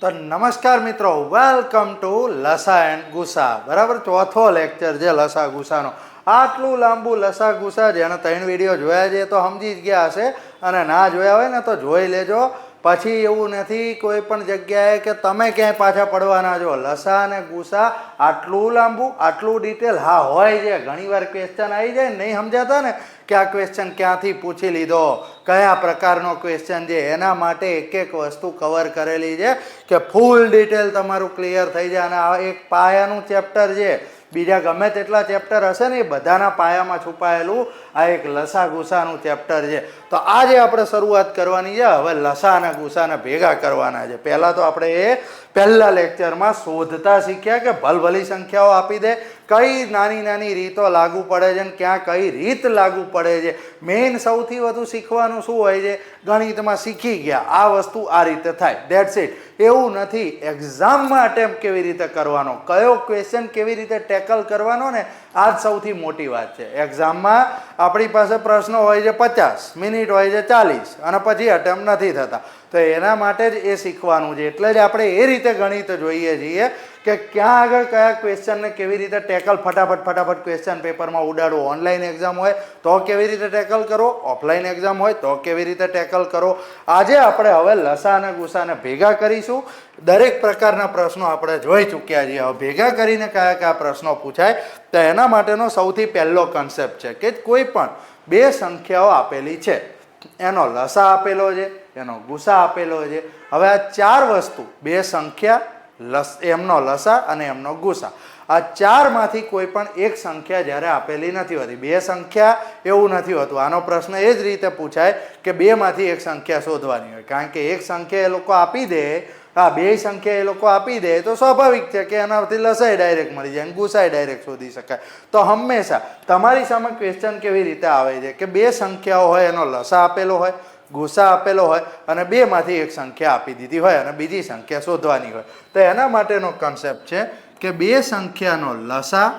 તો નમસ્કાર મિત્રો વેલકમ ટુ લસા એન્ડ ગુસા. બરાબર? ચોથો લેક્ચર છે લસા ગુસાનો. આટલું લાંબુ લસા ગુસા જેણે ત્રણ વીડિયો જોયા છે તો સમજી જ ગયા હશે. અને ના જોયા હોય ને તો જોઈ લેજો. પછી એવું નથી કોઈ પણ જગ્યાએ કે તમે ક્યાંય પાછા પડવાના છો. લસા અને ગુસા આટલું લાંબુ, આટલું ડિટેલ હા, હોય છે. ઘણીવાર ક્વેશ્ચન આવી જાય નહીં સમજાતા ને કે આ ક્વેશ્ચન ક્યાંથી પૂછી લીધો? કયા પ્રકારનો ક્વેશ્ચન છે? એના માટે એક એક વસ્તુ કવર કરેલી છે કે ફૂલ ડિટેલ તમારું ક્લિયર થઈ જાય અને આ એક પાયાનું ચેપ્ટર છે. બીજા ગમે તેટલા ચેપ્ટર હશે ને એ બધાના પાયામાં છુપાયેલું આ એક લસા ગુસાનું ચેપ્ટર છે. તો આજે આપણે શરૂઆત કરવાની છે. હવે લસા અને ગુસાને ભેગા કરવાના છે. પહેલાં તો આપણે એ પહેલા લેક્ચરમાં શોધતા શીખ્યા કે ભલભલી સંખ્યાઓ આપી દે. કઈ નાની નાની રીતો લાગુ પડે છે ને ક્યાં કઈ રીત લાગુ પડે છે? મેઇન સૌથી વધુ શીખવાનું શું હોય છે? ગણિતમાં શીખી ગયા. આ વસ્તુ આ રીતે થાય. દેટ્સ ઇટ એવું નથી. એક્ઝામમાં અટેમ્પ કેવી રીતે કરવાનો? કયો ક્વેશ્ચન કેવી રીતે ટેકલ કરવાનો ને? આ જ સૌથી મોટી વાત છે. એક્ઝામમાં આપણી પાસે પ્રશ્નો હોય છે પચાસ મિનિટ હોય છે ચાલીસ અને પછી અટેમ્પ નથી થતા. તો એના માટે જ એ શીખવાનું છે. એટલે જ આપણે એ રીતે ગણિત જોઈએ છીએ કે ક્યાં આગળ કયા ક્વેશ્ચનને કેવી રીતે ટેકલ, ફટાફટ ફટાફટ ક્વેશ્ચન પેપરમાં ઉડાડો. ઓનલાઈન એક્ઝામ હોય તો કેવી રીતે ટેકલ કરો? ઓફલાઈન એક્ઝામ હોય તો કેવી રીતે ટેકલ કરો? આજે આપણે હવે લસા અને ગુસાને ભેગા કરીશું. દરેક પ્રકારના પ્રશ્નો આપણે જોઈ ચૂક્યા છીએ. હવે ભેગા કરીને કયા કયા પ્રશ્નો પૂછાય તો એના માટેનો સૌથી પહેલો કન્સેપ્ટ છે કે કોઈ પણ બે સંખ્યાઓ આપેલી છે. એનો લસા આપેલો છે, એનો ગુસા આપેલો છે. હવે આ ચાર વસ્તુ, બે સંખ્યા, લસ, એમનો લસા અને એમનો ગુસા આ ચારમાંથી કોઈ પણ એક સંખ્યા જ્યારે આપેલી નથી હોતી, બે સંખ્યા એવું નથી હોતું. આનો પ્રશ્ન એ જ રીતે પૂછાય કે બેમાંથી એક સંખ્યા શોધવાની હોય. કારણ કે એક સંખ્યા એ લોકો આપી દે હા, બે સંખ્યા એ લોકો આપી દે તો સ્વાભાવિક છે કે એનાથી લસાઈ ડાયરેક્ટ મળી જાય ગુસાઈ ડાયરેક્ટ શોધી શકાય. તો હંમેશા તમારી સામે ક્વેશ્ચન કેવી રીતે આવે છે કે બે સંખ્યાઓ હોય, એનો લસા આપેલો હોય, ગુસા આપેલો હોય અને બેમાંથી એક સંખ્યા આપી દીધી હોય અને બીજી સંખ્યા શોધવાની હોય. તો એના માટેનો કન્સેપ્ટ છે કે બે સંખ્યાનો લસા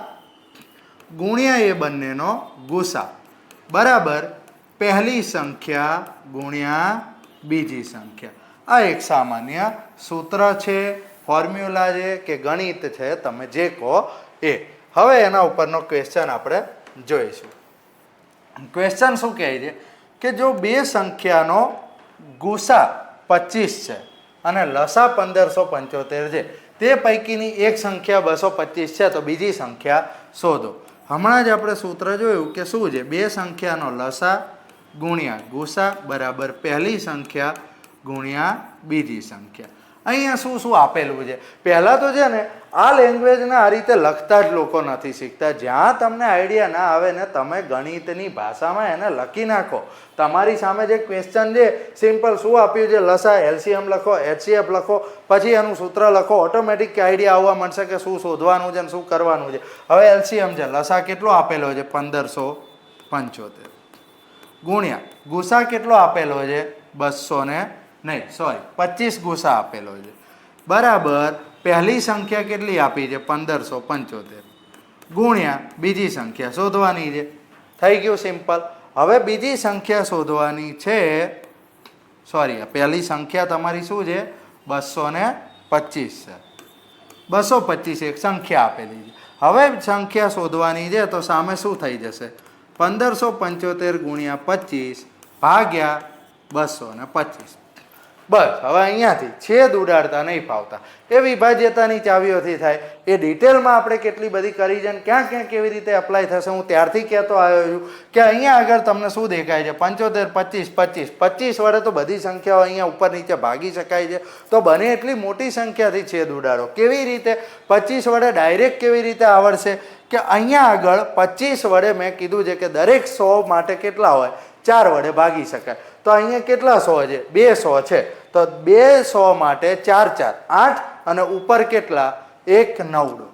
ગુણ્યા એ બંનેનો ગુસા. બરાબર? પહેલી સંખ્યા ગુણ્યા બીજી સંખ્યા. આ એક સામાન્ય સૂત્ર છે ફોર્મ્યુલા છે કે ગણિત છે, તમે જે કહો એ. હવે એના ઉપરનો ક્વેશ્ચન આપણે જોઈશું. ક્વેશ્ચન શું કહે છે? કે જો બે સંખ્યાનો ગુસા પચીસ છે અને લસા પંદરસો પંચોતેર છે, તે પૈકીની એક સંખ્યા બસો પચીસ છે, તો બીજી સંખ્યા શોધો. હમણાં જ આપણે સૂત્ર જોયું કે શું છે? બે સંખ્યાનો લસા ગુણ્યા ગુસા બરાબર પહેલી સંખ્યા ગુણ્યા બીજી સંખ્યા. અહીંયા શું શું આપેલું છે? પહેલાં તો છે ને, આ લેંગ્વેજને આ રીતે લખતા જ લોકો નથી શીખતા. જ્યાં તમને આઈડિયા ના આવે ને, તમે ગણિતની ભાષામાં એને લખી નાખો. તમારી સામે જે ક્વેશ્ચન છે સિમ્પલ શું આપ્યું છે? લસા એલસીએમ લખો એચસીએફ લખો, પછી એનું સૂત્ર લખો ઓટોમેટિક આઈડિયા આવવા મળશે કે શું શોધવાનું છે ને શું કરવાનું છે. હવે એલસીએમ છે. લસા કેટલો આપેલો છે? પંદરસો પંચોતેર. ગુણ્યા ગુસા કેટલો આપેલો છે? બસો ને નહીં સોરી પચીસ ગુસા આપેલો છે. બરાબર, પહેલી સંખ્યા કેટલી આપી છે? પંદરસો પંચોતેર. ગુણ્યા બીજી સંખ્યા શોધવાની છે. થઈ ગયું સિમ્પલ. હવે બીજી સંખ્યા શોધવાની છે. સોરી પહેલી સંખ્યા તમારી શું છે? બસો ને પચીસ છે. બસો પચીસ એક સંખ્યા આપેલી છે. હવે સંખ્યા શોધવાની છે તો સામે શું થઈ જશે? પંદરસો પંચોતેર ગુણ્યા પચીસ ભાગ્યા બસો ને પચીસ. બસ, હવે અહીંયાથી છેદ ઉડાડતા નહીં ફાવતા. એ વિભાજ્યતાની ચાવીઓથી થાય. એ ડિટેલમાં આપણે કેટલી બધી કરી છે ક્યાં ક્યાં કેવી રીતે એપ્લાય થશે, હું ત્યારથી કહેતો આવ્યો છું કે અહીંયા આગળ તમને શું દેખાય છે? પંચોતેર, પચીસ પચીસ. પચીસ વડે તો બધી સંખ્યાઓ અહીંયા ઉપર નીચે ભાગી શકાય છે. તો બને એટલી મોટી સંખ્યાથી છેદ ઉડાડો. કેવી રીતે? પચીસ વડે ડાયરેક્ટ કેવી રીતે આવડશે? કે અહીંયા આગળ પચીસ વડે મેં કીધું છે કે દરેક સો માટે કેટલા હોય? ચાર વડે ભાગી શકાય. તો અહીંયા કેટલા સો છે? બે સો છે. તો બે સો માટે ચાર ચાર. આઠ અને ઉપર કેટલા? એક નવડું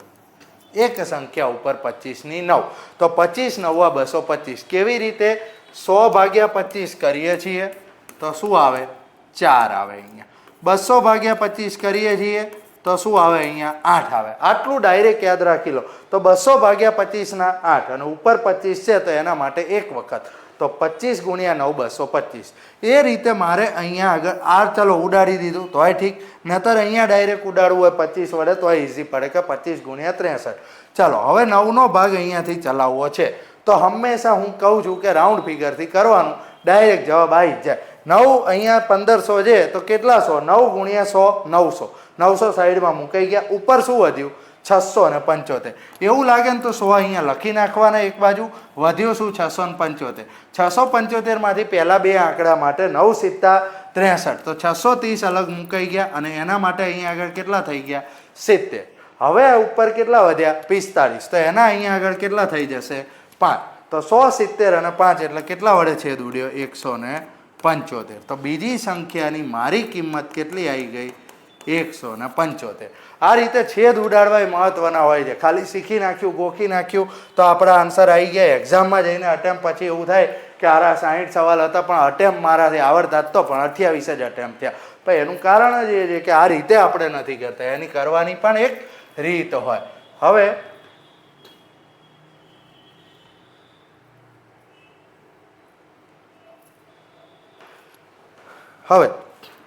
એક સંખ્યા ઉપર પચીસની નવ. તો પચીસ નવા બસો પચીસ. કેવી રીતે? સો ભાગ્યા પચીસ કરીએ છીએ. તો શું આવે? ચાર આવે અહીંયા. બસો ભાગ્યા પચીસ કરીએ છીએ. તો શું આવે અહીંયા? આઠ આવે. આટલું ડાયરેક્ટ યાદ રાખી લો. તો બસો ભાગ્યા પચીસના આઠ અને ઉપર પચીસ છે તો એના માટે એક વખત. તો તો પચીસ ગુણ્યા નવ બસો પચીસ. એ રીતે મારે અહીંયા આગળ આ ચલો ઉડાડી દીધું, તોય ઠીક. નહીતર અહીંયા ડાયરેક્ટ ઉડાડવું હોય પચીસ વડે, તોય ઇઝી પડે કે પચીસ ગુણ્યા ત્રેસઠ. ચાલો, હવે નવનો ભાગ અહીંયાથી ચલાવવો છે. તો હંમેશા હું કહું છું કે રાઉન્ડ ફિગરથી કરવાનું. ડાયરેક્ટ જવાબ આવી જ જાય. નવ અહીંયા પંદરસો છે, તો કેટલા સો? નવ ગુણ્યા સો, નવસો. નવસો સાઈડમાં મૂકાઈ ગયા. ઉપર શું વધ્યું? છસો ને પંચોતેર. એવું લાગે ને તો સો અહીંયા લખી નાખવાના એક બાજુ, વધ્યું શું? છસો ને પંચોતેર. છસો પંચોતેરમાંથી પહેલાં બે આંકડા માટે નવ સિત્તા ત્રેસઠ. તો છસો ત્રીસ અલગ મુકાઈ ગયા અને એના માટે અહીંયા આગળ કેટલા થઈ ગયા? સિત્તેર. હવે ઉપર કેટલા વધ્યા? પિસ્તાળીસ. તો એના અહીંયા આગળ કેટલા થઈ જશે? પાંચ. તો સો સિત્તેર અને પાંચ એટલે કેટલા વડે છેદ ઉડ્યો? એકસો ને પંચોતેર. તો બીજી સંખ્યાની મારી કિંમત કેટલી આવી ગઈ? એકસો ને પંચોતેર. આ રીતે છેદ ઉડાડવા એ મહત્વના હોય છે. ખાલી શીખી નાખ્યું, ગોખી નાખ્યું, તો આપણા આન્સર આવી ગયા. એક્ઝામમાં જઈને અટેમ્પ પછી એવું થાય કે આરા સાહીઠ સવાલ હતા, પણ અટેમ્પ મારાથી આવડતા તો, પણ અઠ્યાવીસ જ અટેમ્પ થયા. પણ એનું કારણ જ એ છે કે આ રીતે આપણે નથી કરતા. એની કરવાની પણ એક રીત હોય. હવે હવે,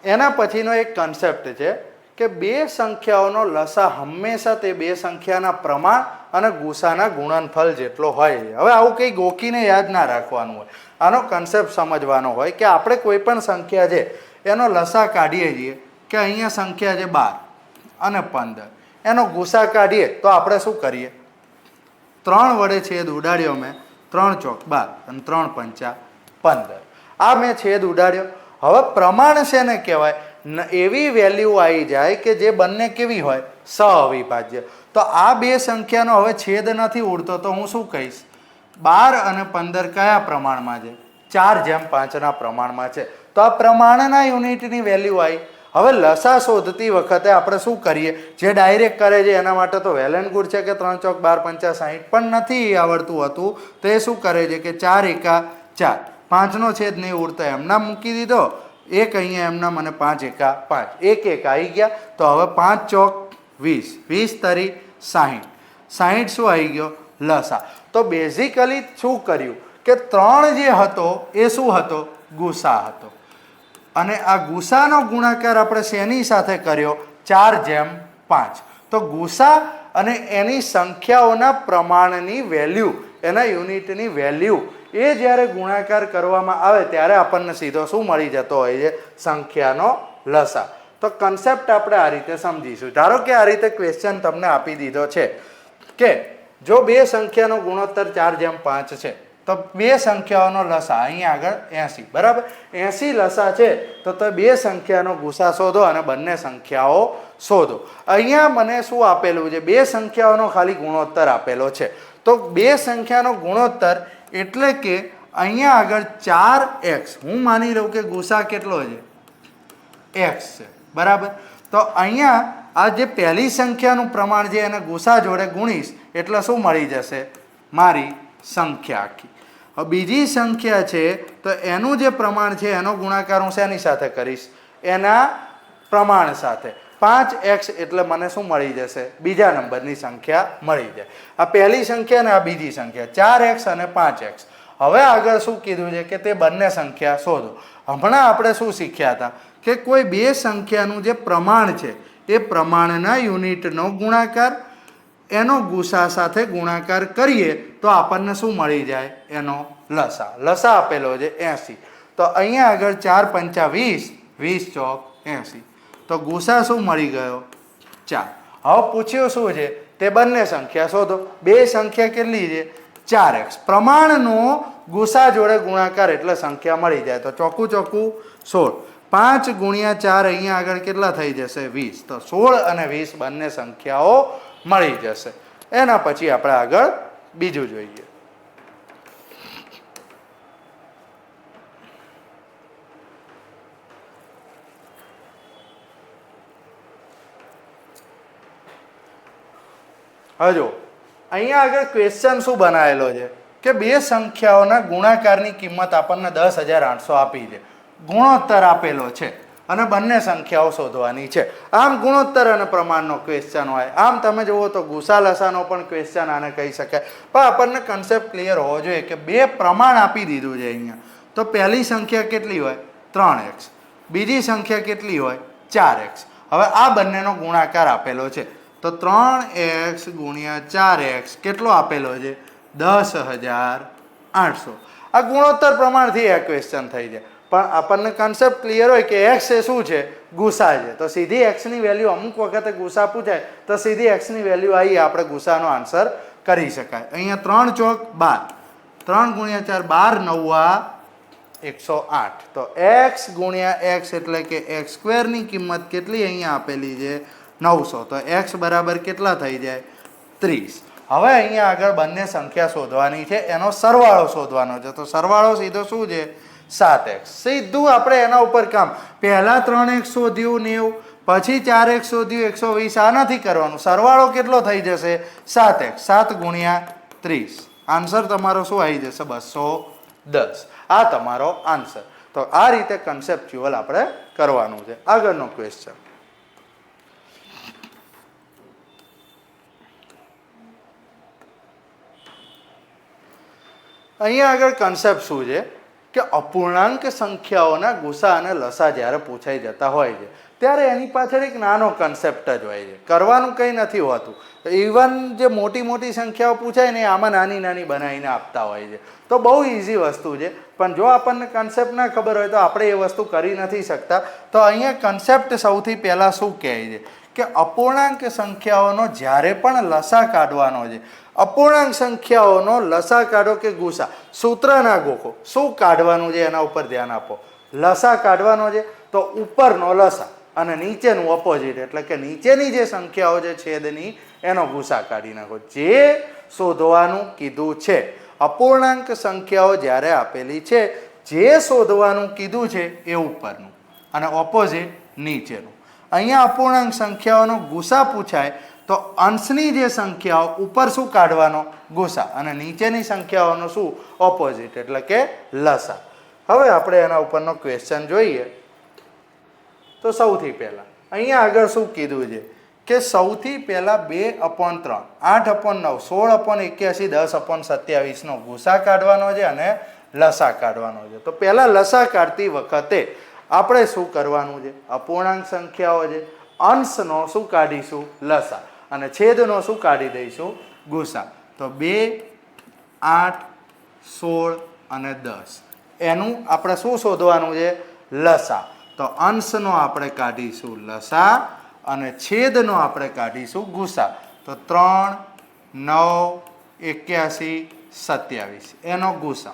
એના પછીનો એક કન્સેપ્ટ છે કે બે સંખ્યાઓનો લસા હંમેશા તે બે સંખ્યાના પ્રમાણ અને ગુસાના ગુણનફળ જેટલો હોય. હવે આવું કંઈ ગોકીને યાદ ના રાખવાનું હોય. આનો કન્સેપ્ટ સમજવાનો હોય કે આપણે કોઈ પણ સંખ્યા છે, એનો લસા કાઢીએ છીએ કે અહીંયા સંખ્યા છે બાર અને પંદર. એનો ગુસા કાઢીએ તો આપણે શું કરીએ? ત્રણ વડે છેદ ઉડાડ્યો મેં, ત્રણ ચોક બાર અને ત્રણ પંચા પંદર. આ મેં છેદ ઉડાડ્યો. હવે પ્રમાણ છે ને કહેવાય? એવી વેલ્યુ આવી જાય કે જે બંને કેવી હોય સ અવિભાજ્ય તો આ બે સંખ્યાનો હવે છેદ નથી ઉડતો, તો હું શું કહીશ? બાર અને પંદર કયા પ્રમાણમાં છે? ચાર જેમ પાંચના પ્રમાણમાં છે. તો આ પ્રમાણના યુનિટની વેલ્યુ આવી. હવે લસા શોધતી વખતે આપણે શું કરીએ? જે ડાયરેક્ટ કરે છે, એના માટે તો વેલ એન્ડ ગુડ છે કે ત્રણ ચોક બાર પંચા સાહીઠ પણ નથી આવડતું હતું. તો એ શું કરે છે કે ચાર એકા ચાર. પાંચનો છેદ નહીં ઉડતો, એમના મૂકી દીધો. એક અહીંયા એમના મને પાંચ એકા પાંચ. એક એક આવી ગયા, તો હવે પાંચ ચોક વીસ. વીસ તરી સાહીઠ. સાહીઠ શું આવી ગયો? લસા. તો બેઝિકલી શું કર્યું? કે ત્રણ જે હતો, એ શું હતો? ગુસા હતો. અને આ ગુસાનો ગુણાકાર આપણે શેની સાથે કર્યો? ચાર જેમ પાંચ. તો ગુસા અને એની સંખ્યાઓના પ્રમાણની વેલ્યુ એના યુનિટની વેલ્યુ એ જ્યારે ગુણાકાર કરવામાં આવે ત્યારે આપણને સીધો શું મળી જતો હોય છે? સંખ્યાનો લસા. તો કન્સેપ્ટ આપણે આ રીતે સમજીશું. ધારો કે આ રીતે ક્વેશ્ચન તમને આપી દીધો છે કે જો બે સંખ્યાનો ગુણોત્તર ચાર જેમ પાંચ છે, તો બે સંખ્યાઓનો લસા અહીંયા આગળ એંસી. બરાબર? એંસી લસા છે, તો તો બે સંખ્યાનો ગુસા શોધો અને બંને સંખ્યાઓ શોધો. અહીંયા મને શું આપેલું છે? બે સંખ્યાઓનો ખાલી ગુણોત્તર આપેલો છે. તો બે સંખ્યાનો ગુણોત્તર એટલે કે અહીંયા આગળ ચાર એક્સ. હું માની લઉં કે ગુસા કેટલો છે? એક્સ છે. બરાબર? તો અહીંયા આ જે પહેલી સંખ્યાનું પ્રમાણ છે, એને ગુસા જોડે ગુણીશ, એટલે શું મળી જશે? મારી સંખ્યા આખી. હવે બીજી સંખ્યા છે, તો એનું જે પ્રમાણ છે, એનો ગુણાકાર હું શેની સાથે કરીશ? એના પ્રમાણ સાથે. પાંચ એક્સ એટલે મને શું મળી જશે? બીજા નંબરની સંખ્યા મળી જાય. આ પહેલી સંખ્યા ને આ બીજી સંખ્યા. ચાર એક્સ અને પાંચ એક્સ હવે આગળ શું કીધું છે કે તે બંને સંખ્યા શોધો. હમણાં આપણે શું શીખ્યા હતા? કે કોઈ બે સંખ્યાનું જે પ્રમાણ છે, એ પ્રમાણના યુનિટનો ગુણાકાર, એનો ગુસા સાથે ગુણાકાર કરીએ તો આપણને શું મળી જાય? એનો લસા. લસા આપેલો છે એંસી. તો અહીંયા આગળ ચાર પંચા વીસ વીસ ચોક એંસી. તો ગુસા શું મળી ગયો? ચાર. હવે પૂછ્યું શું છે? તે બંને સંખ્યા શોધો. બે સંખ્યા કેટલી છે? ચાર એક્સ. પ્રમાણનો ગુસા જોડે ગુણાકાર એટલે સંખ્યા મળી જાય. તો ચોખ્ખું ચોખ્ખું સોળ. પાંચ ગુણ્યા ચાર અહીંયા આગળ કેટલા થઈ જશે? વીસ. તો સોળ અને વીસ બંને સંખ્યાઓ મળી જશે. એના પછી આપણે આગળ બીજું જોઈએ. હજો અહીંયા આગળ ક્વેશ્ચન શું બનાવેલો છે? કે બે સંખ્યાઓના ગુણાકારની કિંમત આપણને દસ હજાર આઠસો આપી છે. ગુણોત્તર આપેલો છે અને બંને સંખ્યાઓ શોધવાની છે. આમ ગુણોત્તર અને પ્રમાણનો ક્વેશ્ચન હોય. આમ તમે જુઓ તો ગુસા લસાનો પણ ક્વેશ્ચન આને કહી શકાય. પણ આપણને કન્સેપ્ટ ક્લિયર હોવો જોઈએ કે બે પ્રમાણ આપી દીધું છે અહીંયા. તો પહેલી સંખ્યા કેટલી હોય? ત્રણ એક્સ. બીજી સંખ્યા કેટલી હોય? ચાર એક્સ. હવે આ બંનેનો ગુણાકાર આપેલો છે. તો ત્રણ એક્સ ગુણ્યા ચાર એક્સ કેટલો આપેલો છે? દસ હજાર આઠસો. આ ગુણોત્તર પ્રમાણથી આ ક્વેશ્ચન થઈ જાય. પણ આપણને કન્સેપ્ટ ક્લિયર હોય કે એક્સ એ શું છે? ગુસા છે. તો સીધી એક્સની વેલ્યુ અમુક વખતે ગુસા પૂછાય, તો સીધી એક્સની વેલ્યુ આવી આપણે ગુસાનો આન્સર કરી શકાય. અહીંયા ત્રણ ચોક બાર. ત્રણ ગુણ્યા ચાર બાર નવ્વા એકસો આઠ. તો એક્સ ગુણ્યા એક્સ એટલે કે એક્સ સ્ક્વેરની કિંમત કેટલી અહીંયા આપેલી છે? નવસો. તો એક્સ બરાબર કેટલા થઈ જાય? ત્રીસ. હવે અહીંયા આગળ બંને સંખ્યા શોધવાની છે. એનો સરવાળો શોધવાનો છે. તો સરવાળો સીધો શું છે? સાત એક્સ. સીધું આપણે એના ઉપર કામ. પહેલાં ત્રણ એક્સ શોધ્યું નેવું, પછી ચાર એક્સ શોધ્યું એકસો વીસ. આ નથી કરવાનું. સરવાળો કેટલો થઈ જશે? સાત એક્સ. સાત ગુણ્યા ત્રીસ. આન્સર તમારો શું આવી જશે? બસો દસ. આ તમારો આન્સર. તો આ રીતે કન્સેપ્ચ્યુઅલ આપણે કરવાનું છે. આગળનો ક્વેશ્ચન અહીંયા આગળ કન્સેપ્ટ શું છે? કે અપૂર્ણાંક સંખ્યાઓના ગુસા અને લસા જ્યારે પૂછાઈ જતા હોય છે, ત્યારે એની પાછળ એક નાનો કન્સેપ્ટ જ હોય છે. કરવાનું કંઈ નથી હોતું. ઇવન જે મોટી મોટી સંખ્યાઓ પૂછાય ને આમાં નાની નાની બનાવીને આપતા હોય છે. તો બહુ ઇઝી વસ્તુ છે. પણ જો આપણને કન્સેપ્ટ ના ખબર હોય તો આપણે એ વસ્તુ કરી નથી શકતા. તો અહીંયા કન્સેપ્ટ સૌથી પહેલાં શું કહે છે? કે અપૂર્ણાંક સંખ્યાઓનો જ્યારે પણ લસા કાઢવાનો છે. અપૂર્ણાંક સંખ્યાઓનો લસા કાઢો કે ગુસા? સૂત્ર ના ગોખો. શું કાઢવાનું છે એના ઉપર ધ્યાન આપો. લસા કાઢવાનો છે તો ઉપરનો લસા અને નીચેનું ઓપોઝિટ એટલે કે નીચેની જે સંખ્યાઓ છે છેદની, એનો ગુસા કાઢી નાખો. જે શોધવાનું કીધું છે. અપૂર્ણાંક સંખ્યાઓ જ્યારે આપેલી છે, જે શોધવાનું કીધું છે એ ઉપરનું અને ઓપોઝિટ નીચેનું. અહીંયા અપૂર્ણાંક સંખ્યાઓનો ગુસા પૂછાય તો અંશની જે સંખ્યાઓ ઉપર શું કાઢવાનો? ગુસા. અને નીચેની સંખ્યાઓનો શું? ઓપોઝિટ એટલે કે લસા. હવે આપણે એના ઉપરનો ક્વેશ્ચન જોઈએ. તો સૌથી પહેલાં, અહીંયા આગળ શું કીધું છે? કે સૌથી પહેલાં બે અપોન ત્રણ. આઠ અપોન નવ. સોળ અપોન એક્યાસી, દસ અપોન સત્યાવીસનો ગુસા કાઢવાનો છે અને લસા કાઢવાનો છે. તો પહેલાં લસા કાઢતી વખતે આપણે શું કરવાનું છે? અપૂર્ણાંક સંખ્યાઓ છે. અંશનો શું કાઢીશું? લસા. અને છેદનો શું કાઢી દઈશું? ગુસા. તો બે, આઠ, સોળ અને દસ. એનું આપણે શું શોધવાનું છે? લસા. તો અંશનો આપણે કાઢીશું લસા અને છેદનો આપણે કાઢીશું ગુસા. તો ત્રણ, નવ, એક્યાસી, સત્યાવીસ. એનો ગુસા.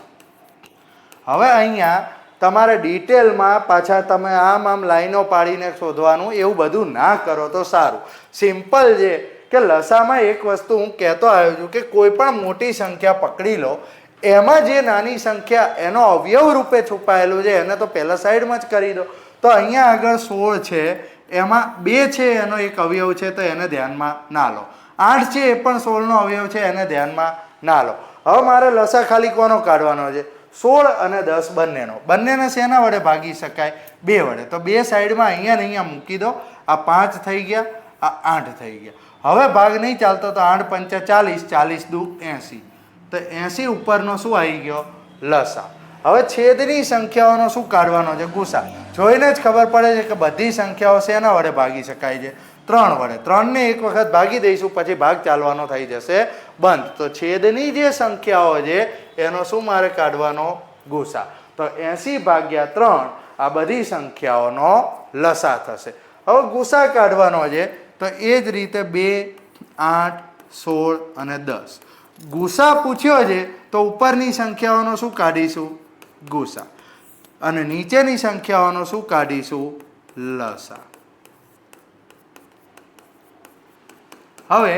હવે અહીંયા તમારે ડિટેલમાં પાછા તમે આમ આમ લાઈનો પાડીને શોધવાનું, એવું બધું ના કરો તો સારું. સિમ્પલ છે કે લસામાં એક વસ્તુ હું કહેતો આવ્યો છું કે કોઈ પણ મોટી સંખ્યા પકડી લો, એમાં જે નાની સંખ્યા એનો અવયવ રૂપે છુપાયેલું છે, એને તો પહેલા સાઈડમાં જ કરી દો. તો અહીંયા આગળ સોળ છે, એમાં બે છે એનો એક અવયવ છે, તો એને ધ્યાનમાં ના લો. આઠ છે એ પણ સોળનો અવયવ છે, એને ધ્યાનમાં ના લો. હવે મારે લસા ખાલી કોનો કાઢવાનો છે? સોળ અને દસ બંનેનો. બંનેને શેના વડે ભાગી શકાય? બે વડે. તો બે સાઈડમાં અહીંયા ને અહીંયા મૂકી દો. આ પાંચ થઈ ગયા, આ આઠ થઈ ગયા. હવે ભાગ નહીં ચાલતો તો આઠ પંચા ચાલીસ ચાલીસ દુ એંસી. તો એંસી ઉપરનો શું આવી ગયો? લસા. હવે છેદની સંખ્યાઓનો શું કાઢવાનો છે? ગુસા. જોઈને જ ખબર પડે છે કે બધી સંખ્યાઓ શેના વડે ભાગી શકાય છે? ત્રણ વડે. ત્રણને એક વખત ભાગી દઈશું, પછી ભાગ ચાલવાનો થઈ જશે. બંધ. તો છેદની જે સંખ્યાઓ છે, એનો શું મારે કાઢવાનો? ગુસા. તો એંસી ભાગ્યા ત્રણ, આ બધી સંખ્યાઓનો લસા થશે. હવે ગુસા કાઢવાનો છે, તો એ જ રીતે બે, આઠ, સોળ અને દસ. ગુસા પૂછ્યો છે, તો ઉપરની સંખ્યાઓનો શું કાઢીશું? ગુસા. અને નીચેની સંખ્યાઓનો શું કાઢીશું? લસા. હવે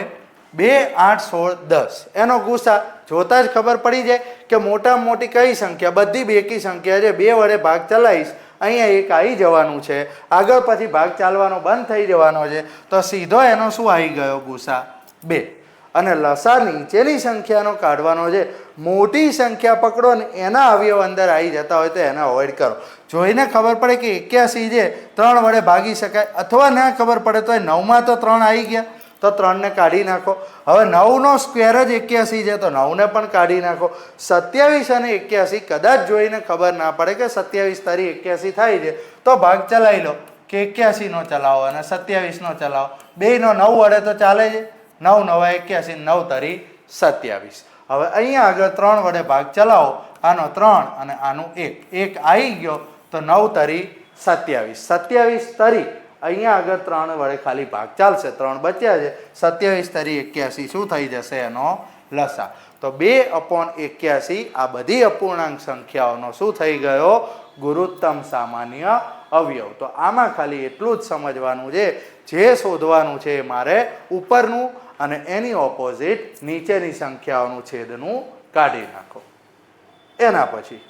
બે આઠ સોળ દસ. એનો ગુસા જોતા જ ખબર પડી જાય કે મોટામાં મોટી કઈ સંખ્યા, બધી બેકી સંખ્યા છે. બે વડે ભાગ ચલાવીશ, અહીંયા એક આવી જવાનું છે. આગળ પછી ભાગ ચાલવાનો બંધ થઈ જવાનો છે. તો સીધો એનો શું આવી ગયો ગુસા બે. અને લસા નીચેની સંખ્યાનો કાઢવાનો છે. મોટી સંખ્યા પકડો ને એના અવયવ અંદર આવી જતા હોય તો એને અવોઇડ કરો. જોઈને ખબર પડે કે એક્યાસી છે. ત્રણ વડે ભાગી શકાય. અથવા ના ખબર પડે તો એ નવમાં તો ત્રણ આવી ગયા. તો ત્રણને કાઢી નાખો. હવે નવનો સ્ક્વેર જ એક્યાસી છે, તો નવને પણ કાઢી નાખો. સત્યાવીસ અને એક્યાસી કદાચ જોઈને ખબર ના પડે કે સત્યાવીસ તારી એક્યાસી થાય છે. તો ભાગ ચલાવી લો. કે એક્યાસીનો ચલાવો અને સત્યાવીસનો ચલાવો. બેયનો નવ વડે તો ચાલે છે. નવ નવા એક્યાસી, નવ તારી સત્યાવીસ. હવે અહીંયા આગળ ત્રણ વડે ભાગ ચલાવો. આનો ત્રણ અને આનું એક. એક આવી ગયો, તો નવ તરી સત્યાવીસ. સત્યાવીસ તરી અહીંયા આગળ ત્રણ વડે ખાલી ભાગ ચાલશે. ત્રણ બચ્યા છે. સત્યાવીસ તરી એક્યાસી, શું થઈ જશે એનો લસા? તો બે અપોન એક્યાસી, આ બધી અપૂર્ણાંક સંખ્યાઓનો શું થઈ ગયો? ગુરુત્તમ સામાન્ય અવયવ. તો આમાં ખાલી એટલું જ સમજવાનું છે. જે શોધવાનું છે મારે ઉપરનું અને એની ઓપોઝિટ નીચેની સંખ્યાઓનું છેદનું કાઢી નાખો. એના પછી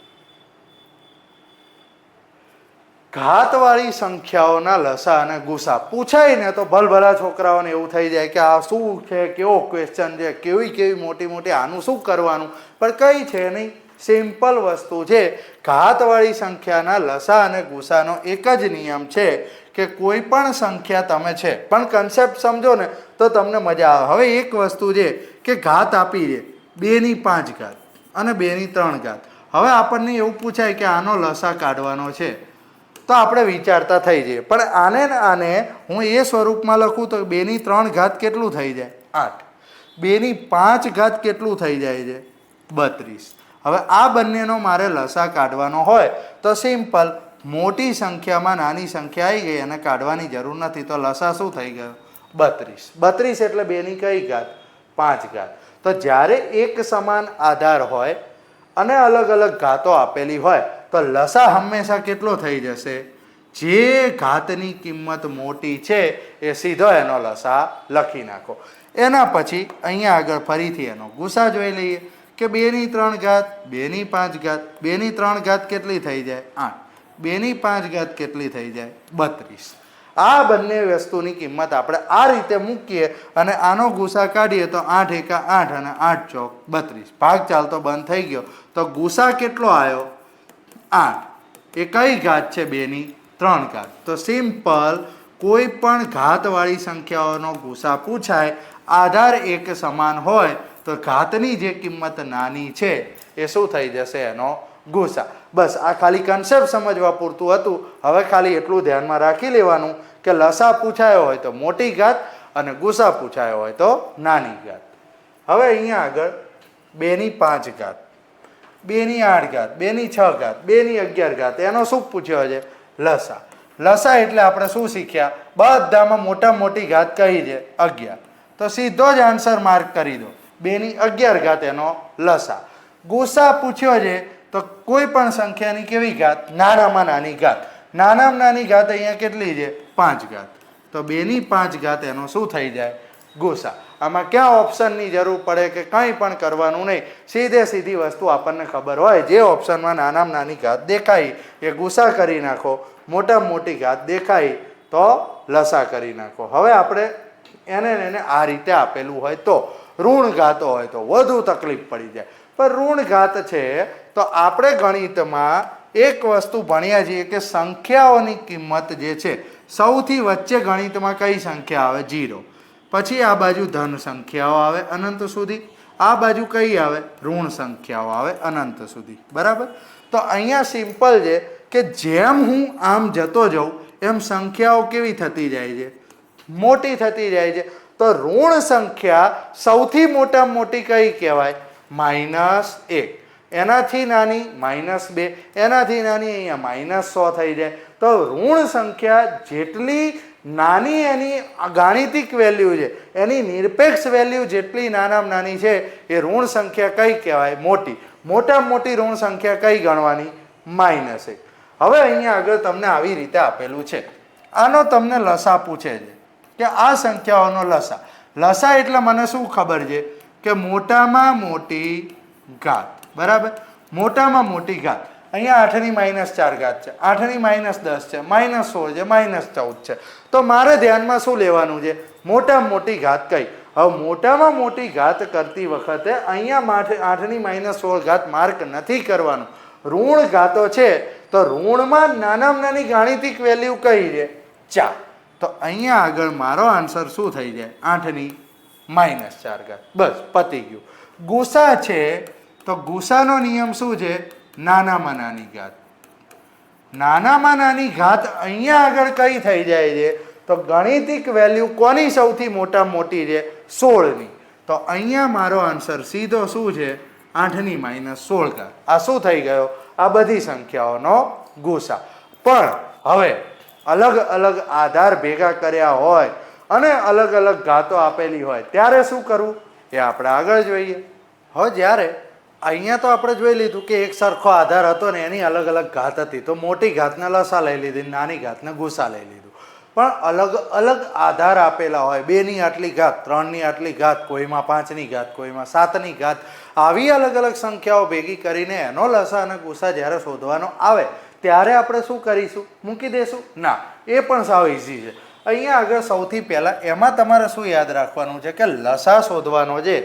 ઘાતવાળી સંખ્યાઓના લસા અને ગુસા. પૂછાય ને તો ભલભલા છોકરાઓને એવું થઈ જાય કે આ શું છે, કેવો ક્વેશ્ચન છે, કેવી કેવી મોટી મોટી આનું શું કરવાનું? પણ કંઈ છે નહીં. સિમ્પલ વસ્તુ છે. ઘાતવાળી સંખ્યાના લસા અને ગુસાનો એક જ નિયમ છે કે કોઈ પણ સંખ્યા તમે છે. પણ કન્સેપ્ટ સમજો ને, તો તમને મજા આવે. હવે એક વસ્તુ છે કે ઘાત આપી દે. બેની પાંચ ઘાત અને બેની ત્રણ ઘાત. હવે આપણને એવું પૂછાય કે આનો લસા કાઢવાનો છે. તો આપણે વિચારતા થઈ જઈએ. પણ આને ને આને હું એ સ્વરૂપમાં લખું તો બેની ત્રણ ઘાત કેટલું થઈ જાય? આઠ. બેની પાંચ ઘાત કેટલું થઈ જાય છે? બત્રીસ. હવે આ બંનેનો મારે લસા કાઢવાનો હોય તો સિમ્પલ. મોટી સંખ્યામાં નાની સંખ્યા આવી ગઈ અને કાઢવાની જરૂર નથી. તો લસા શું થઈ ગયો? બત્રીસ. બત્રીસ એટલે બેની કઈ ઘાત? પાંચ ઘાત. તો જ્યારે એક સમાન આધાર હોય અને અલગ અલગ ઘાતો આપેલી હોય તો લસા હંમેશા કેટલો થઈ જશે? જે ઘાતની કિંમત મોટી છે, એ સીધો એનો લસા લખી નાખો. એના પછી અહીંયા આગળ ફરીથી એનો ગુસા જોઈ લઈએ કે બેની ત્રણ ઘાત, બેની પાંચ ઘાત, બેની ત્રણ ઘાત કેટલી થઈ જાય? આઠ. બેની પાંચ ઘાત કેટલી થઈ જાય? બત્રીસ. આ બંને વસ્તુની કિંમત આપણે આ રીતે મૂકીએ અને આનો ગુસા કાઢીએ તો આઠ એકા આઠ અને આઠ ચોક બત્રીસ. ભાગ ચાલતો બંધ થઈ ગયો. તો ગુસા કેટલો આવ્યો? આઠ. એ કઈ ઘાત છે બેની? ત્રણ ઘાત. તો સિમ્પલ, કોઈ પણ ઘાતવાળી સંખ્યાઓનો ગુસા પૂછાય, આધાર એક સમાન હોય, તો ઘાતની જે કિંમત નાની છે, એ શું થઈ જશે એનો ગુસા. બસ, આ ખાલી કન્સેપ્ટ સમજવા પૂરતું હતું. હવે ખાલી એટલું ધ્યાનમાં રાખી લેવાનું કે લસા પૂછાયો હોય તો મોટી ઘાત અને ગુસા પૂછાયો હોય તો નાની ઘાત. હવે અહીંયા આગળ બેની પાંચ ઘાત. બેની આઠ ઘાત, બેની છ ઘાત, બેની અગિયાર ઘાત, એનો શું પૂછ્યો છે? લસા. લસા એટલે આપણે શું શીખ્યા? બધામાં મોટા મોટી ઘાત કહી છે? અગિયાર. તો સીધો જ આન્સર માર્ક કરી દો. બેની અગિયાર ઘાત એનો લસા. ગુસા પૂછ્યો છે, તો કોઈ પણ સંખ્યાની કેવી ઘાત? નાનામાં નાની ઘાત. નાનામાં નાની ઘાત અહીંયા કેટલી છે? પાંચ ઘાત. તો બેની પાંચ ઘાત એનો શું થઈ જાય? ગુસા આમાં ક્યાં ઓપ્શનની જરૂર પડે કે કંઈ પણ કરવાનું નહીં. સીધે સીધી વસ્તુ આપણને ખબર હોય. જે ઓપ્શનમાં નાનામાં નાની ઘાત દેખાય, એ ગુસા કરી નાખો. મોટામાં મોટી ઘાત દેખાય, તો લસા કરી નાખો. હવે આપણે એને એને આ રીતે આપેલું હોય તો. ઋણ ઘાતો હોય તો. વધુ તકલીફ પડી જાય. પણ ઋણ ઘાત છે, તો આપણે ગણિતમાં એક વસ્તુ ભણ્યા છીએ કે સંખ્યાઓની કિંમત જે છે, સૌથી વચ્ચે ગણિતમાં કઈ સંખ્યા આવે? જીરો પછી આ બાજુ ધન સંખ્યાઓ આવે, અનંત સુધી. આ બાજુ કઈ આવે? ઋણ સંખ્યાઓ આવે, અનંત સુધી. બરાબર? તો અહીંયા સિમ્પલ છે કે જેમ હું આમ જતો જાઉં, એમ સંખ્યાઓ કેવી થતી જાય છે? મોટી થતી જાય છે. તો ઋણ સંખ્યા સૌથી મોટામાં મોટી કઈ કહેવાય? માઇનસ એક. એનાથી નાની માઇનસ બે. એનાથી નાની અહીંયા માઇનસ સો થઈ જાય. તો ઋણ સંખ્યા જેટલી નાની એની ગાણિતિક વેલ્યુ છે, એની નિરપેક્ષ વેલ્યુ જેટલી નાનામાં નાની છે, એ ઋણ સંખ્યા કઈ કહેવાય? મોટી. મોટામાં મોટી ઋણ સંખ્યા કઈ ગણવાની? માઇનસ એક. હવે અહીંયા આગળ તમને આવી રીતે આપેલું છે. આનો તમને લસા પૂછે છે કે આ સંખ્યાઓનો લસા. લસા એટલે મને શું ખબર છે? કે મોટામાં મોટી ઘાત. બરાબર? મોટામાં મોટી ઘાત. અહીંયા આઠની માઇનસ ચાર ઘાત છે. આઠની માઇનસ દસ છે. માઇનસ સોળ છે. માઇનસ ચૌદ છે. તો મારે ધ્યાનમાં શું લેવાનું છે? મોટામાં મોટી ઘાત કઈ? હવે મોટામાં મોટી ઘાત કરતી વખતે અહીંયા આઠની માઇનસ સોળ ઘાત માર્ક નથી કરવાનું. ઋણ ઘાતો છે. તો ઋણમાં નાનામાં નાની ગાણિતિક વેલ્યુ કઈ છે? ચાર. તો અહીંયા આગળ મારો આન્સર શું થઈ જાય? આઠની માઇનસ ચાર ઘાત. બસ, પતી ગયું. ગુસા છે. તો ગુસાનો નિયમ શું છે? નાનામાં નાની ઘાત. નાનામાં નાની ઘાત અહીંયા આગળ કઈ થઈ જાય છે? તો ગણિતિક વેલ્યુ કોની સૌથી મોટા મોટી છે? સોળની. તો અહીંયા મારો આન્સર સીધો શું છે? આઠની માઇનસ સોળ ઘાત. આ શું થઈ ગયો? આ બધી સંખ્યાઓનો ગુસા. પણ હવે અલગ અલગ આધાર ભેગા કર્યા હોય અને અલગ અલગ ઘાતો આપેલી હોય, ત્યારે શું કરવું? એ આપણે આગળ જોઈએ. હવે જ્યારે અહીંયા તો આપણે જોઈ લીધું કે એક સરખો આધાર હતો ને એની અલગ અલગ ઘાત હતી. તો મોટી ઘાતને લસા લઈ લીધી, નાની ઘાતને ગુસા લઈ લીધું. પણ અલગ અલગ આધાર આપેલા હોય. બેની આટલી ઘાત, ત્રણની આટલી ઘાત, કોઈમાં પાંચની ઘાત, કોઈમાં સાતની ઘાત. આવી અલગ અલગ સંખ્યાઓ ભેગી કરીને એનો લસા અને ગુસા જ્યારે શોધવાનો આવે, ત્યારે આપણે શું કરીશું? મૂકી દેશું? ના. એ પણ સાવ ઇઝી છે. અહીંયા આગળ સૌથી પહેલાં, એમાં તમારે શું યાદ રાખવાનું છે કે લસા શોધવાનો છે?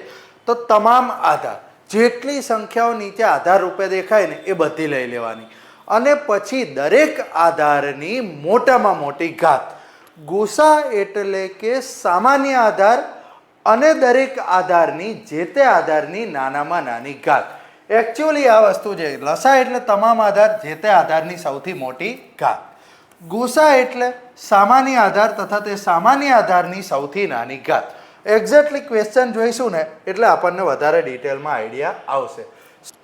તો તમામ આધાર. જેટલી સંખ્યાઓ નીચે આધાર રૂપે દેખાય ને એ બધી લઈ લેવાની. અને પછી દરેક આધારની મોટામાં મોટી ઘાત. ગુસા એટલે કે સામાન્ય આધાર અને દરેક આધારની જે તે આધારની નાનામાં નાની ઘાત. એકચ્યુઅલી આ વસ્તુ છે. લસા એટલે તમામ આધાર, જે તે આધારની સૌથી મોટી ઘાત. ગુસા એટલે સામાન્ય આધાર તથા તે સામાન્ય આધારની સૌથી નાની ઘાત. એક્ઝેક્ટલી ક્વેશ્ચન જોઈશું ને, એટલે આપણને વધારે ડિટેલમાં આઈડિયા આવશે.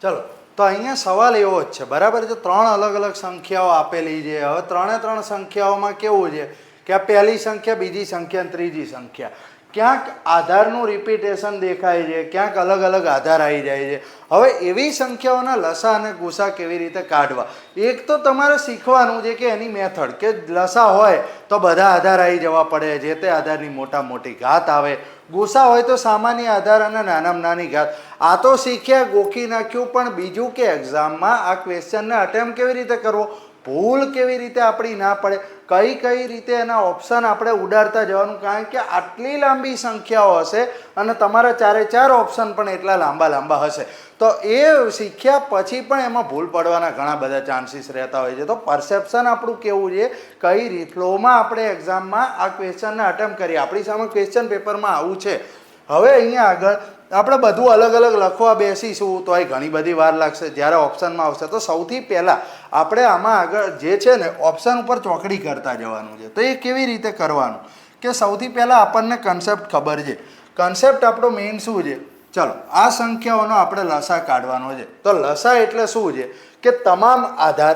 ચલો, તો અહીંયા સવાલ એવો જ છે, બરાબર? છે ત્રણ અલગ અલગ સંખ્યાઓ આપેલી છે. હવે ત્રણે ત્રણ સંખ્યાઓમાં કેવું છે કે આ પહેલી સંખ્યા, બીજી સંખ્યા ત્રીજી સંખ્યા. ક્યાંક આધારનું રિપીટેશન દેખાય છે, ક્યાંક અલગ અલગ આધાર આવી જાય છે. હવે એવી સંખ્યાઓના લસા અને ગુસા કેવી રીતે કાઢવા? એક તો તમારે શીખવાનું છે કે એની મેથડ કે લસા હોય તો બધા આધાર આવી જવા પડે, જે તે આધારની મોટા મોટી ઘાત આવે. ગુસા હોય તો સામાન્ય આધાર અને નાનામાં નાની ઘાત. આ તો શીખ્યા ગોખી નાખ્યું, પણ બીજું કે એક્ઝામમાં આ ક્વેશ્ચનને અટેમ્પ કેવી રીતે કરવો? ભૂલ કેવી રીતે આપણી ના પડે? કઈ કઈ રીતે એના ઓપ્શન આપણે ઉડાડતા જવાનું? કારણ કે આટલી લાંબી સંખ્યાઓ હશે અને તમારા ચારે ચાર ઓપ્શન પણ એટલા લાંબા લાંબા હશે. તો એ શીખ્યા પછી પણ એમાં ભૂલ પડવાના ઘણા બધા ચાન્સીસ રહેતા હોય છે. તો પરસેપ્શન આપણું કેવું છે? કઈ રીત ફ્લોમાં આપણે એક્ઝામમાં આ ક્વેશ્ચનને અટેમ્પ કરીએ? આપણી સામે ક્વેશ્ચન પેપરમાં આવું છે. હવે અહીંયા આગળ આપણે બધું અલગ અલગ લખવા બેસીશું તો એ ઘણી બધી વાર લાગશે. જ્યારે ઓપ્શનમાં આવશે. તો સૌથી પહેલાં આપણે આમાં આગળ જે છે ને, ઓપ્શન ઉપર ચોકડી કરતા જવાનું છે. તો એ કેવી રીતે કરવાનું? કે સૌથી પહેલાં આપણને કન્સેપ્ટ ખબર છે. કન્સેપ્ટ આપણો મેઇન શું છે? ચલો, આ સંખ્યાઓનો આપણે લસા કાઢવાનો છે. તો લસા એટલે શું છે? કે તમામ આધાર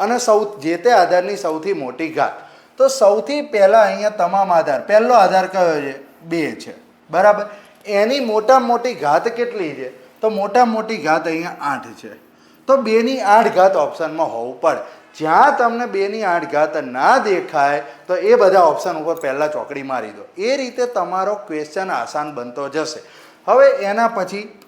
અને સૌ, જે તે આધારની સૌથી મોટી ઘાત. તો સૌથી પહેલાં અહીંયા તમામ આધાર. પહેલો આધાર કયો છે? બે છે. બરાબર? એની મોટા મોટી ઘાત કેટલી છે? તો મોટા મોટી ઘાત અહીંયા આઠ છે. તો બેની આઠ ઘાત ઓપ્શનમાં હોવું પડે. જ્યાં તમને બેની આઠ ઘાત ના દેખાય, તો એ બધા ઓપ્શન ઉપર પહેલાં ચોકડી મારી દો. એ રીતે તમારો ક્વેશ્ચન આસાન બનતો જશે. હવે એના પછી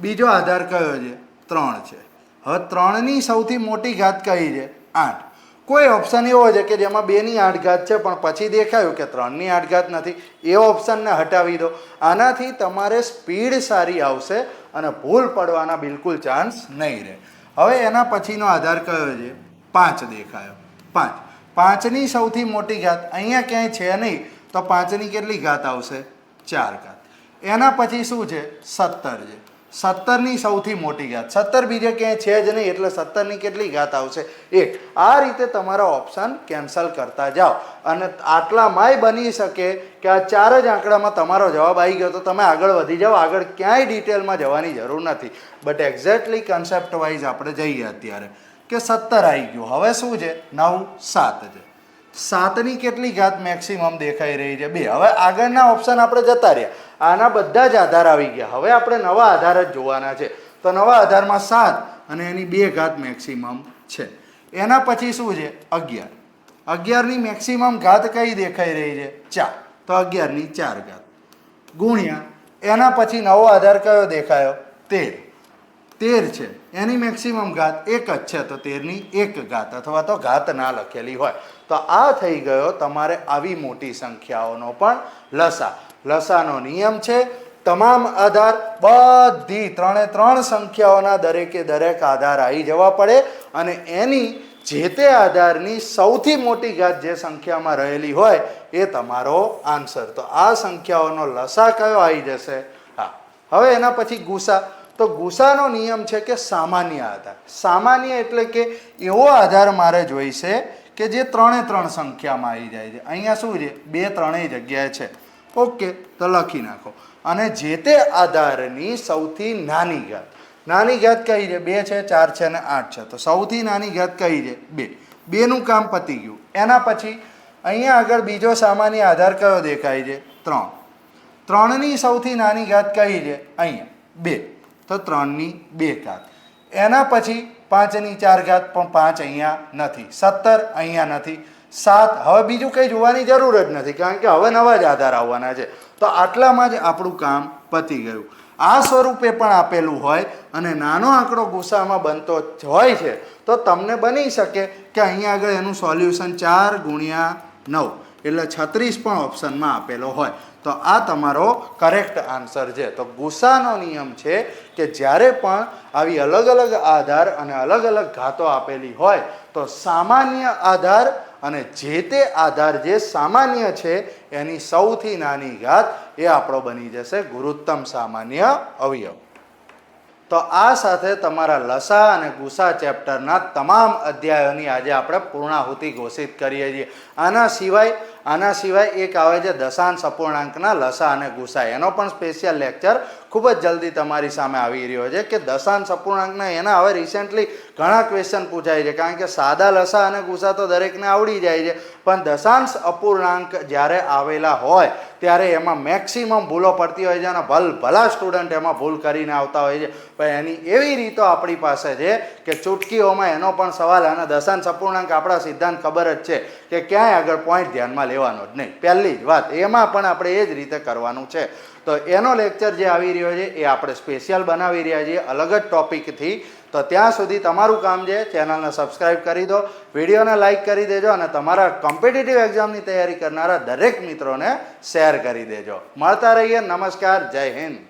બીજો આધાર કયો છે? ત્રણ છે. હવે ત્રણની સૌથી મોટી ઘાત કઈ છે? આઠ. કોઈ ઓપ્શન એવો છે કે જેમાં બેની આઠઘાત છે, પણ પછી દેખાયું કે ત્રણની આઠઘાત નથી. એ ઓપ્શનને હટાવી દો. આનાથી તમારે સ્પીડ સારી આવશે અને ભૂલ પડવાના બિલકુલ ચાન્સ નહીં રહે. હવે એના પછીનો આધાર કયો છે? પાંચ દેખાયો. પાંચ. પાંચની સૌથી મોટી ઘાત. અહીંયા ક્યાંય છે નહીં, તો પાંચની કેટલી ઘાત આવશે? ચાર ઘાત. એના પછી શું છે? સત્તર છે. સત્તરની સૌથી મોટી ઘાત સત્તર બીજે ક્યાંય છે જ નહીં, એટલે સત્તરની કેટલી ઘાત આવશે? એક. આ રીતે તમારા ઓપ્શન કેન્સલ કરતા જાઓ. અને આટલામાંય બની શકે કે આ ચાર જ આંકડામાં તમારો જવાબ આવી ગયો, તો તમે આગળ વધી જાઓ. આગળ ક્યાંય ડિટેલમાં જવાની જરૂર નથી. બટ એક્ઝેક્ટલી કન્સેપ્ટ વાઇઝ આપણે જઈએ અત્યારે કે સત્તર આવી ગયું. હવે શું છે? નવ, સાત છે. સાતની કેટલી ઘાત મેક્સિમમ દેખાઈ રહી છે? બે. હવે આગળના ઓપ્શન આપણે જતા રહ્યા. આના બધા જ આધાર આવી ગયા. હવે આપણે નવા આધાર જ જોવાના છે. તો નવા આધારમાં સાત અને એની બે ઘાત મેક્સિમમ છે. એના પછી શું છે? અગિયાર. અગિયારની મેક્સિમમ ઘાત કઈ દેખાઈ રહી છે? ચાર. તો અગિયારની ચાર ઘાત. ગુણ્યા, એના પછી નવો આધાર કયો દેખાયો? તેર. તેર છે. એની મેક્સિમમ ઘાત એક જ છે, તો તેરની એક ઘાત અથવા તો ઘાત ના લખેલી હોય. તો આ થઈ ગયો તમારે આવી મોટી સંખ્યાઓનો પણ લસા. લસાનો નિયમ છે, તમામ આધાર બધી ત્રણે ત્રણ સંખ્યાઓના દરેકે દરેક આધાર આવી જવા પડે અને એની જે તે આધારની સૌથી મોટી ઘાત જે સંખ્યામાં રહેલી હોય એ તમારો આન્સર. તો આ સંખ્યાઓનો લસા કયો આવી જશે? હા. હવે એના પછી ગુસા. તો ગુસાનો નિયમ છે કે સામાન્ય આધાર. સામાન્ય એટલે કે એવો આધાર મારે જોઈશે કે જે ત્રણે ત્રણ સંખ્યામાં આવી જાય છે. અહીંયા શું છે? બે ત્રણેય જગ્યાએ છે. ઓકે, તો લખી નાખો. અને જે તે આધારની સૌથી નાની ઘાત. નાની ઘાત કઈ છે? બે છે, ચાર છે અને આઠ છે. તો સૌથી નાની ઘાત કઈ છે? બે. બેનું કામ પતી ગયું. એના પછી અહીંયા આગળ બીજો સામાન્ય આધાર કયો દેખાય છે? ત્રણ. ત્રણની સૌથી નાની ઘાત કઈ છે? અહીંયા. બે. તો ત્રણની બે ઘાત. એના પછી પાંચની ચાર ઘાત પણ પાંચ અહીંયા નથી. સત્તર અહીંયા નથી. સાત હવે બીજું કંઈ જોવાની જરૂર જ નથી, કારણ કે હવે નવા જ આધાર આવવાના છે. તો આટલામાં જ આપણું કામ પતી ગયું. આ સ્વરૂપે પણ આપેલું હોય અને નાનો આંકડો ગુસ્સામાં બનતો હોય છે, તો તમને બની શકે કે અહીંયા આગળ એનું સોલ્યુશન ચાર ગુણ્યા નવ, એટલે છત્રીસ પણ ઓપ્શનમાં આપેલો હોય. તો આ તમારો કરેક્ટ આન્સર છે. તો ગુસ્સાનો નિયમ છે કે જ્યારે પણ આવી અલગ અલગ આધાર અને અલગ અલગ ઘાતો આપેલી હોય, તો સામાન્ય આધાર અને જે તે આધાર જે સામાન્ય છે, એની સૌથી નાની ઘાત એ આપણો બની જશે ગુરુત્તમ સામાન્ય અવયવ. તો આ સાથે તમારા લસા અને ગુસા ચેપ્ટરના તમામ અધ્યાયોની આજે આપણે પૂર્ણાહુતિ ઘોષિત કરીએ છીએ. આના સિવાય આના સિવાય એક આવે છે દશાંશ અપૂર્ણાંકના લસા અને ગુસા. એનો પણ સ્પેશિયલ લેક્ચર ખૂબ જ જલ્દી તમારી સામે આવી રહ્યો છે કે દશાંશ અપૂર્ણાંકના એના હવે રિસેન્ટલી ઘણા ક્વેશ્ચન પૂછાય છે. કારણ કે સાદા લસા અને ગુસા તો દરેકને આવડી જાય છે. પણ દશાંશ અપૂર્ણાંક જ્યારે આવેલા હોય, ત્યારે એમાં મેક્સિમમ ભૂલો પડતી હોય છે અને ભલ ભલા સ્ટુડન્ટ એમાં ભૂલ કરીને આવતા હોય છે. પણ એની એવી રીતો આપણી પાસે છે કે ચૂટકીઓમાં એનો પણ સવાલ અને દશાંશ અપૂર્ણાંક આપણા સિદ્ધાંત ખબર જ છે કે ક્યાંય આગળ પોઈન્ટ ધ્યાનમાં લેવાનો જ નહીં. પહેલી જ વાત, એમાં પણ આપણે એ જ રીતે કરવાનું છે. તો એનો લેક્ચર જે આવી રહ્યો છે, એ આપણે સ્પેશિયલ બનાવી રહ્યા છીએ, અલગ જ ટોપિકથી તો ત્યાં સુધી તમારું કામ છે, ચેનલને સબસ્ક્રાઇબ કરી દો, વિડીયોને લાઇક કરી દેજો અને તમારા કોમ્પિટિટિવ એક્ઝામની તૈયારી કરનારા દરેક મિત્રોને શેર કરી દેજો. મળતા રહીએ, નમસ્કાર, જય હિન્દ.